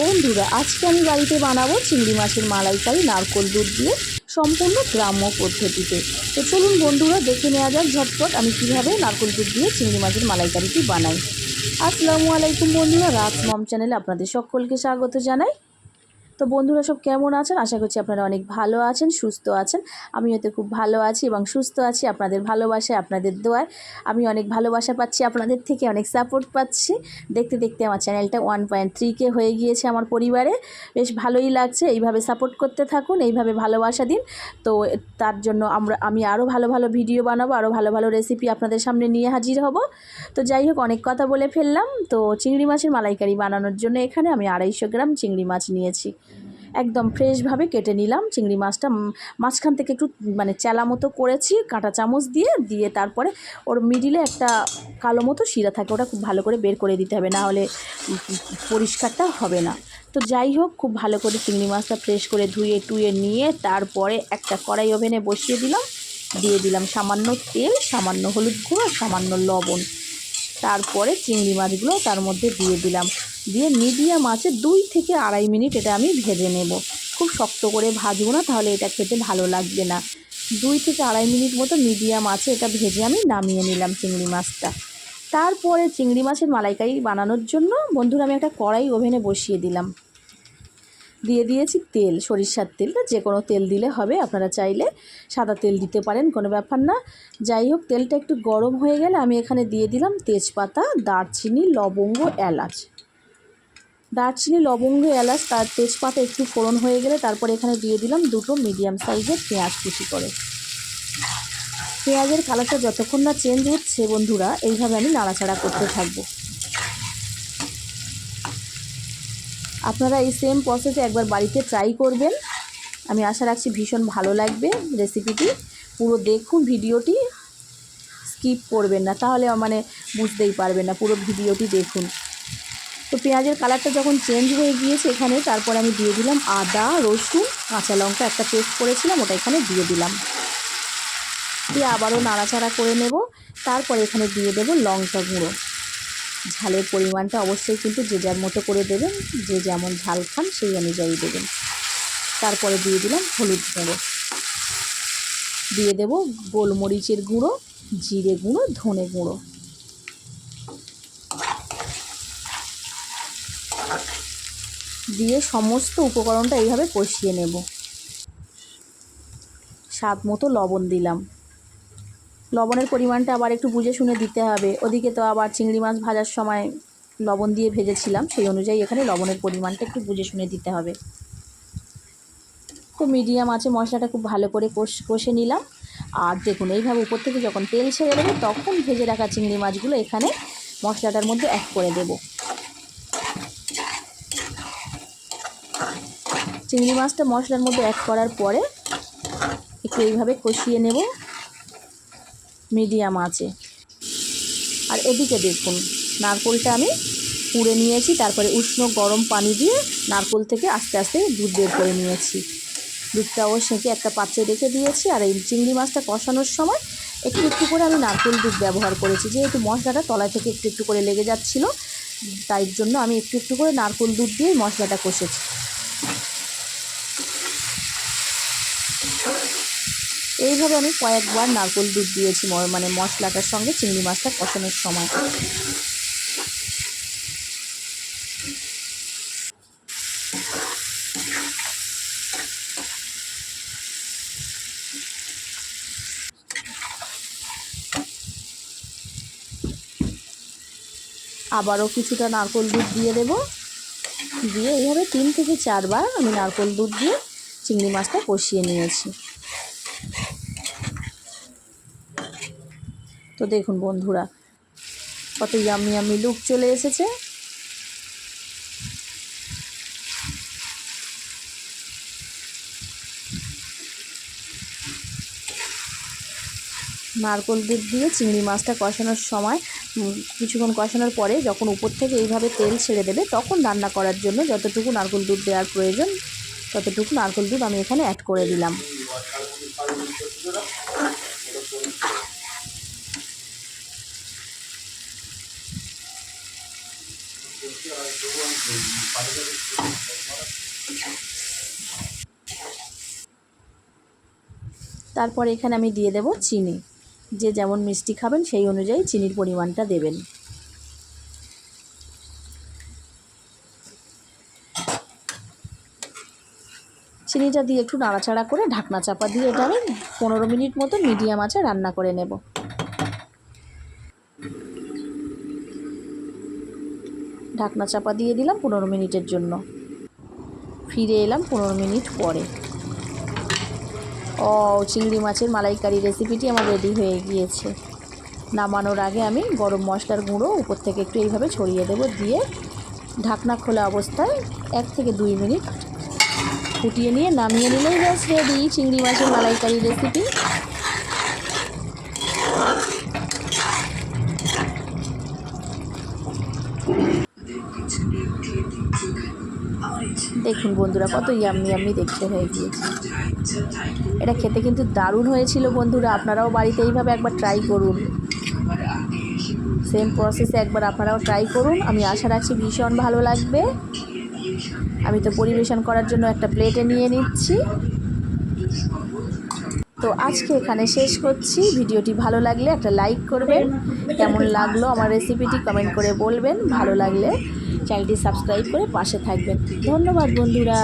বন্ধুরা, আজকে আমি বাড়িতে বানাবো চিংড়ি মাছের মালাইকারি নারকোল দুধ দিয়ে সম্পূর্ণ গ্রাম্য পদ্ধতিতে। তো চলুন বন্ধুরা, দেখে নেওয়া যাক ঝটপট আমি কীভাবে নারকোল দুধ দিয়ে চিংড়ি মাছের মালাইকারিটি বানাই। আসসালামু আলাইকুম বন্ধুরা, রাত মম চ্যানেলে আপনাদের সকলকে স্বাগত জানাই। তো বন্ধুরা সব কেমন আছেন? আশা করছি আপনারা অনেক ভালো আছেন, সুস্থ আছেন। আমি হয়তো খুব ভালো আছি এবং সুস্থ আছি, আপনাদের ভালোবাসায়, আপনাদের দোয়ায়। আমি অনেক ভালোবাসা পাচ্ছি, আপনাদের থেকে অনেক সাপোর্ট পাচ্ছি। দেখতে দেখতে আমার চ্যানেলটা ওয়ান পয়েন্ট থ্রিকে হয়ে গিয়েছে আমার পরিবারে। বেশ ভালোই লাগছে, এইভাবে সাপোর্ট করতে থাকুন, এইভাবে ভালোবাসা দিন। তো তার জন্য আমরা, আমি আরও ভালো ভালো ভিডিও বানাবো আরও ভালো ভালো রেসিপি আপনাদের সামনে নিয়ে হাজির হব। তো যাই হোক, অনেক কথা বলে ফেললাম। তো চিংড়ি মাছের মালাইকারি বানানোর জন্য এখানে আমি আড়াইশো গ্রাম চিংড়ি মাছ নিয়েছি। একদম ফ্রেশভাবে কেটে নিলাম। চিংড়ি মাছটা মাঝখান থেকে একটু মানে চেলা মতো করেছি, কাঁটা চামচ দিয়ে দিয়ে তারপরে ওর মিডিলে একটা কালো মতো শিরা থাকে, ওটা খুব ভালো করে বের করে দিতে হবে, না হলে পরিষ্কারটা হবে না। তো যাই হোক, খুব ভালো করে চিংড়ি মাছটা ফ্রেশ করে ধুয়ে, টুয়ে নিয়ে তারপরে একটা কড়াই ওভেনে বসিয়ে দিলাম। দিয়ে দিলাম সামান্য তেল, সামান্য হলুদ গুঁড়ো সামান্য লবণ। তারপরে চিংড়ি মাছগুলো তার মধ্যে দিয়ে দিলাম। দিয়ে মিডিয়াম আছে দুই থেকে আড়াই মিনিট এটা আমি ভেজে নেব। খুব শক্ত করে ভাজবো না, তাহলে এটা খেতে ভালো লাগবে না। দুই থেকে আড়াই মিনিট মতো মিডিয়াম আছে এটা ভেজে আমি নামিয়ে নিলাম চিংড়ি মাছটা। তারপরে চিংড়ি মাছের মালাইকারি বানানোর জন্য বন্ধুরা আমি একটা কড়াই ওভেনে বসিয়ে দিলাম। দিয়ে দিয়েছি তেল, সরিষার তেলটা, যে কোনো তেল দিলে হবে, আপনারা চাইলে সাদা তেল দিতে পারেন, কোনো ব্যাপার না। যাই হোক, তেলটা একটু গরম হয়ে গেলে আমি এখানে দিয়ে দিলাম তেজপাতা, দারচিনি, লবঙ্গ, এলাচ। দারচিনি, লবঙ্গ, এলাচ, তার তেজপাতা একটু ফোড়ন হয়ে গেলে তারপর এখানে দিয়ে দিলাম দুটো মিডিয়াম সাইজের পেঁয়াজ কুচি করে। পেঁয়াজের কালারটা যতক্ষণ না চেঞ্জ হচ্ছে বন্ধুরা, এইভাবে আমি নাড়াচাড়া করতে থাকব। আপনারা এই সেম প্রসেসে একবার বাড়িতে ট্রাই করবেন। আমি আশা রাখছি ভীষণ ভালো লাগবে রেসিপিটি পুরো দেখুন ভিডিওটি স্কিপ করবেন না, তাহলে মানে বুঝতেই পারবেন না, পুরো ভিডিওটি দেখুন। তো পেঁয়াজের কালারটা যখন চেঞ্জ হয়ে গিয়েছে এখানে, তারপর আমি দিয়ে দিলাম আদা, রসুন, কাঁচা লঙ্কা একটা পেস্ট করেছিলাম, ওটা এখানে দিয়ে দিলাম। দিয়ে আবারও নাড়াচাড়া করে নেব। তারপর এখানে দিয়ে দেবো লঙ্কা গুঁড়ো। ঝালের পরিমাণটা অবশ্যই কিন্তু যে যার মতো করে দেবেন, যে যেমন ঝাল খান সেই অনুযায়ী দেবেন। তারপরে দিয়ে দিলাম হলুদ গুঁড়ো। দিয়ে দেব গোলমরিচের গুঁড়ো, জিরে গুঁড়ো, ধনে গুঁড়ো। দিয়ে সমস্ত উপকরণটা এইভাবে কষিয়ে নেব। স্বাদ মতো লবণ দিলাম। লবণের পরিমাণটা আবার একটু বুঝে শুনে দিতে হবে। ওদিকে তো আবার চিংড়ি মাছ ভাজার সময় লবণ দিয়ে ভেজেছিলাম, সেই অনুযায়ী এখানে লবণের পরিমাণটা একটু বুঝে শুনে দিতে হবে। তো মিডিয়াম আছে, মশলাটা খুব ভালো করে কষ, কষে নিলাম। আর দেখুন, এইভাবে উপর থেকে যখন তেল ছেড়ে দেবো, তখন ভেজে রাখা চিংড়ি মাছগুলো এখানে মশলাটার মধ্যে অ্যাড করে দেব। চিংড়ি মাছটা মশলার মধ্যে অ্যাড করার পরে একটু এইভাবে কষিয়ে নেব মিডিয়াম আছে। আর এদিকে দেখুন, নারকোলটা আমি পুড়ে নিয়েছি, তারপরে উষ্ণ গরম পানি দিয়ে নারকোল থেকে আস্তে আস্তে দুধ বের করে নিয়েছি। দুধটাও সেঁকে একটা পাত্রে রেখে দিয়েছি, আর এই চিংড়ি মাছটা কষানোর সময় একটু একটু করে আমি নারকেল দুধ ব্যবহার করেছি, যেহেতু মশলাটা তলায় থেকে একটু একটু করে লেগে যাচ্ছিল, তাই জন্য আমি একটু একটু করে নারকেল দুধ দিয়ে মশলাটা কষেছি। এইভাবে আমি কয়েকবার নারকেল দুধ দিয়েছি মানে মশলাটার সঙ্গে চিংড়ি মাছটা কষানোর সময়। আবারও কিছুটা নারকেল দুধ দিয়ে দেব। দিয়ে এইভাবে তিন থেকে চারবার আমি নারকেল দুধ দিয়ে চিংড়ি মাছটা কষিয়ে নিয়েছি। তো দেখুন বন্ধুরা, কত ইয়ামি ইয়ামি লুক চলে এসেছে। নারকোল দুধ দিয়ে চিংড়ি মাছটা কষানোর সময় কিছুক্ষণ কষানোর পরে যখন উপর থেকে এইভাবে তেল ছেড়ে দেবে, তখন রান্না করার জন্য যতটুকু নারকোল দুধ দেওয়ার প্রয়োজন, ততটুকু নারকোল দুধ আমি এখানে অ্যাড করে দিলাম। তারপর এখানে আমি দিয়ে দেব চিনি। যে যেমন মিষ্টি খাবেন সেই অনুযায়ী চিনির পরিমাণটা দেবেন। চিনিটা দিয়ে একটু নাড়াচাড়া করে ঢাকনা চাপা দিয়ে এটা আমি পনেরো মিনিট মতো মিডিয়াম আঁচে রান্না করে নেব। ঢাকনা চাপা দিয়ে দিলাম পনেরো মিনিটের জন্য। ফিরে এলাম পনেরো মিনিট পরে। ও চিংড়ি মাছের মালাইকারি রেসিপিটি আমার রেডি হয়ে গিয়েছে। নামানোর আগে আমি গরম মশলার গুঁড়ো উপর থেকে একটু এইভাবে ছড়িয়ে দেবো দিয়ে ঢাকনা খোলা অবস্থায় এক থেকে দুই মিনিট ফুটিয়ে নিয়ে নামিয়ে নিলেই ব্যাস রেডি। চিংড়ি মাছের মালাইকারি রেসিপি। দেখুন বন্ধুরা, কত ইয়াম্মি ইয়াম্মি দেখতে হয়ে গিয়েছে। এটা খেতে কিন্তু দারুণ হয়েছিল বন্ধুরা, আপনারাও বাড়িতে এইভাবে একবার ট্রাই করুন। সেম প্রসেসে একবার আপনারাও ট্রাই করুন। আমি আশা রাখছি ভীষণ ভালো লাগবে। আমি তো পরিবেশন করার জন্য একটা প্লেটে নিয়ে নিচ্ছি। তো আজকে এখানে শেষ করছি। ভিডিওটি ভালো লাগলে একটা লাইক করবেন। কেমন লাগল আমার রেসিপিটি কমেন্ট করে বলবেন। ভালো লাগলে চ্যানেলটি সাবস্ক্রাইব করে পাশে থাকবেন। ধন্যবাদ বন্ধুরা।